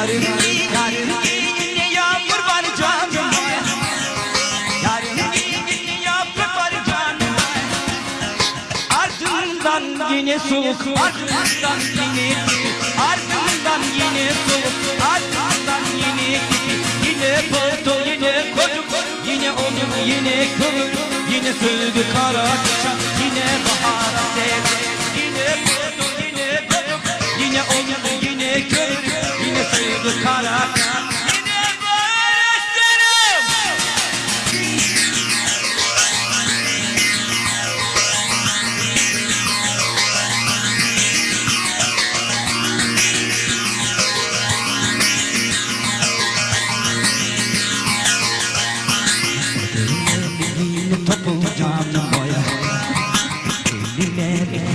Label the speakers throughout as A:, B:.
A: yarın yine yağmur var canım yine yaprak var Ardından yine soğuk Ardından yine Ardından yine soğuk Ardından yine Yine palto yine kocuk Yine olur yine kıvır Yine sözlü kara kışa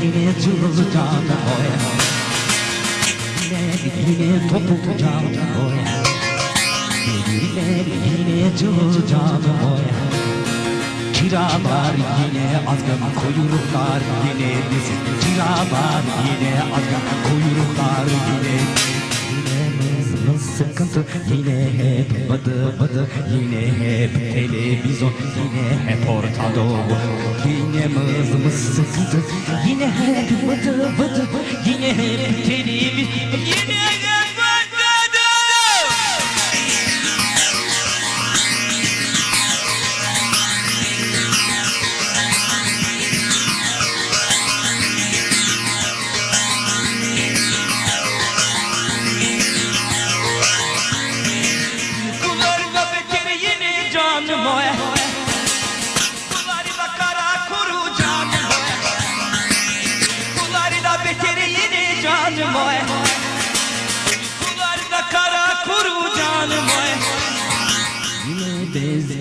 B: Eline eline çılacağım boya. Eline eline toplayacağım boya. Eline eline çılacağım boya. Kiralar yine azgın kuyruklar yine Kiralar yine azgın kuyruklar yine Yine mızmız sıkıntı yine hep bıdı bıdı Yine hep televizyon yine hep Orta Doğu. Yine mızmız sıkıntı yine hep bıdı bıdı Yine hep televizyon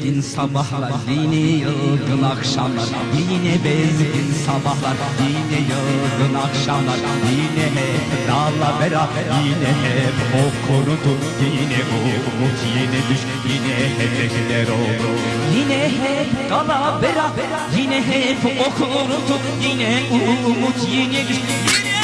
B: bezgin sabahlar, yine yılgın akşamlar. Yine bezgin sabahlar, yine yılgın akşamlar. Yine hep dağla bera, yine hep o korudu Yine umut, yine düş, yine hep bekler oldu Yine hep dağla bera, yine hep o korudu Yine umut, yine düş, yine